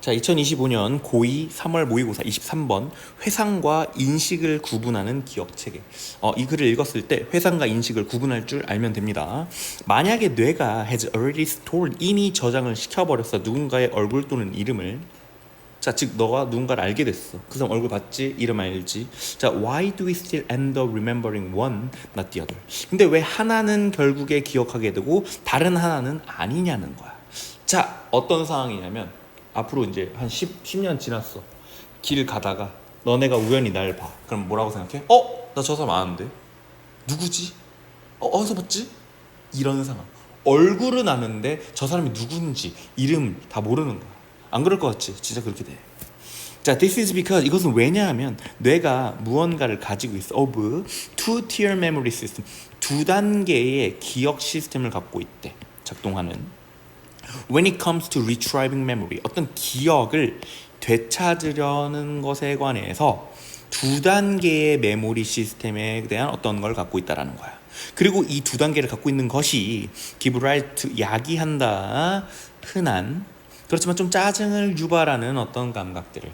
자, 2025년 고2 3월 모의고사 23번 회상과 인식을 구분하는 기억 체계. 어, 이 글을 읽었을 때 회상과 인식을 구분할 줄 알면 됩니다. 만약에 뇌가 has already stored 이미 저장을 시켜버렸어 누군가의 얼굴 또는 이름을 자, 즉 너가 누군가를 알게 됐어. 그 사람 얼굴 봤지? 이름 알지? 자, why do we still end up remembering one, not the other? 근데 왜 하나는 결국에 기억하게 되고 다른 하나는 아니냐는 거야. 자, 어떤 상황이냐면 앞으로 이제 한 10, 10년 지났어. 길 가다가 너네가 우연히 날 봐. 그럼 뭐라고 생각해? 어? 나 저 사람 아는데. 누구지? 어, 어디서 봤지? 이런 상황. 얼굴은 아는데 저 사람이 누군지 이름 다 모르는 거야. 안 그럴 것 같지? 진짜 그렇게 돼. 자, this is because 이것은 왜냐하면 뇌가 무언가를 가지고 있어. of two-tier memory system. 두 단계의 기억 시스템을 갖고 있대. 작동하는. When it comes to retrieving memory, 어떤 기억을 되찾으려는 것에 관해서 두 단계의 메모리 시스템에 대한 어떤 걸 갖고 있다라는 거야. 그리고 이 두 단계를 갖고 있는 것이 to 야기한다 흔한 그렇지만 좀 짜증을 유발하는 어떤 감각들을.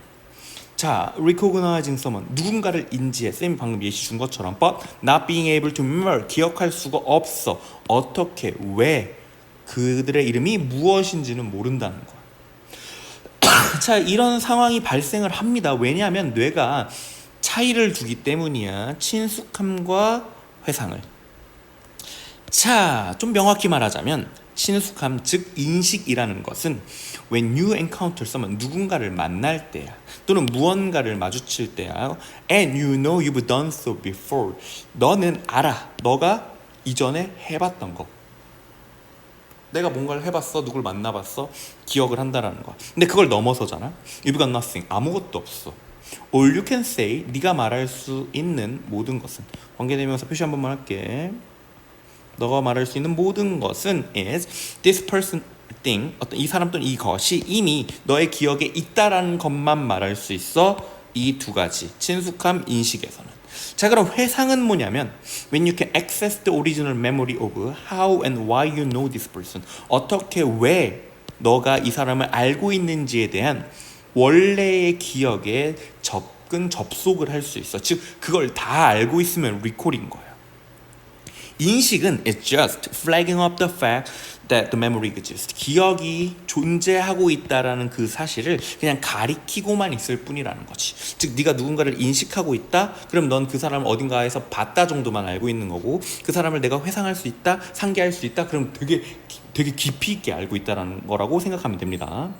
자, recognizing someone 누군가를 인지해. 쌤이 방금 예시 준 것처럼 but not being able to remember 기억할 수가 없어. 어떻게 왜 그들의 이름이 무엇인지는 모른다는 거야. 자, 이런 상황이 발생을 합니다. 왜냐하면 뇌가 차이를 두기 때문이야. 친숙함과 회상을. 자, 좀 명확히 말하자면 친숙함 즉 인식이라는 것은 when you encounter someone 누군가를 만날 때야 또는 무언가를 마주칠 때야 and you know you've done so before 너는 알아 너가 이전에 해봤던 거 내가 뭔가를 해봤어 누굴 만나봤어 기억을 한다라는 거야 근데 그걸 넘어서잖아. You've got nothing. 아무것도 없어. All you can say 네가 말할 수 있는 모든 것은. 관계대명사 표시 한 번만 할게. 너가 말할 수 있는 모든 것은 is this person thing 어떤 이 사람 또는 이것이 이미 너의 기억에 있다라는 것만 말할 수 있어. 이 두 가지. 친숙함 인식에서는 자 그럼 회상은 뭐냐면 when you can access the original memory of how and why you know this person 어떻게 왜 너가 이 사람을 알고 있는지에 대한 원래의 기억에 접근 접속을 할 수 있어 즉 그걸 다 알고 있으면 리콜인 거야 인식은 is just flagging up the fact that the memory exists. 기억이 존재하고 있다라는 그 사실을 그냥 가리키고만 있을 뿐이라는 거지. 즉 네가 누군가를 인식하고 있다. 그럼 넌 그 사람을 어딘가에서 봤다 정도만 알고 있는 거고 그 사람을 내가 회상할 수 있다, 상기할 수 있다. 그럼 되게 되게 깊이 있게 알고 있다라는 거라고 생각하면 됩니다.